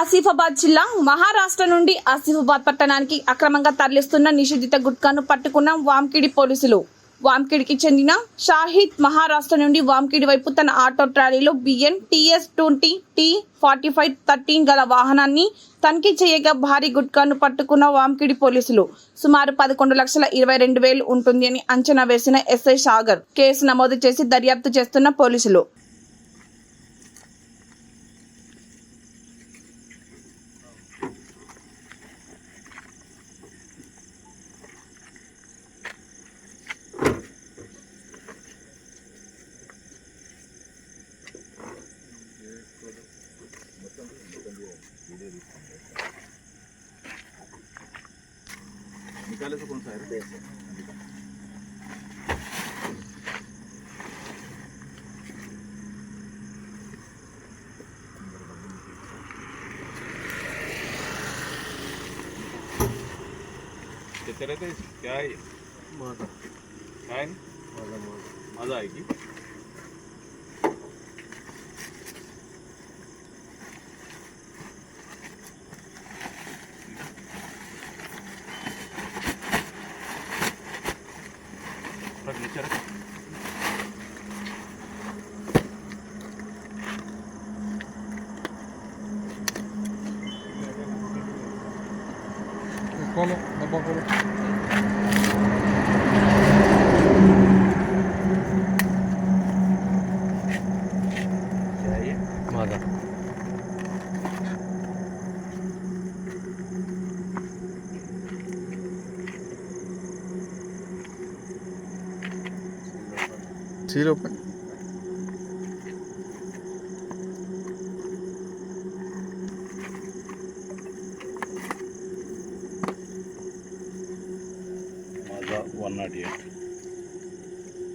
ఆసిఫాబాద్ జిల్లా మహారాష్ట్ర నుండి ఆసిఫాబాద్ పట్టణానికి అక్రమంగా తరలిస్తున్న నిషేధిత గుట్కాను పట్టుకున్న వాంకిడి పోలీసులు. వాంకిడికి చెందిన షాహిద్ మహారాష్ట్ర నుండి వాంకిడి వైపు తన auto ట్రాలీలో B N T S twenty T forty five thirteen గల వాహనాన్ని తనిఖీ చేయగా భారీ గుట్కాను పట్టుకున్న వాంకిడి పోలీసులు. సుమారు పదకొండు లక్షల ఇరవై రెండు వేలు ఉంటుంది అని అంచనా వేసిన ఎస్ఐ సాగర్ కేసు నమోదు చేసి దర్యాప్తు చేస్తున్న పోలీసులు. निकाले से कौन सा है? रहते क्या है? क्या है मज़ा आएगी। літерок. Коло на багору. Мада. Zero point one nought eight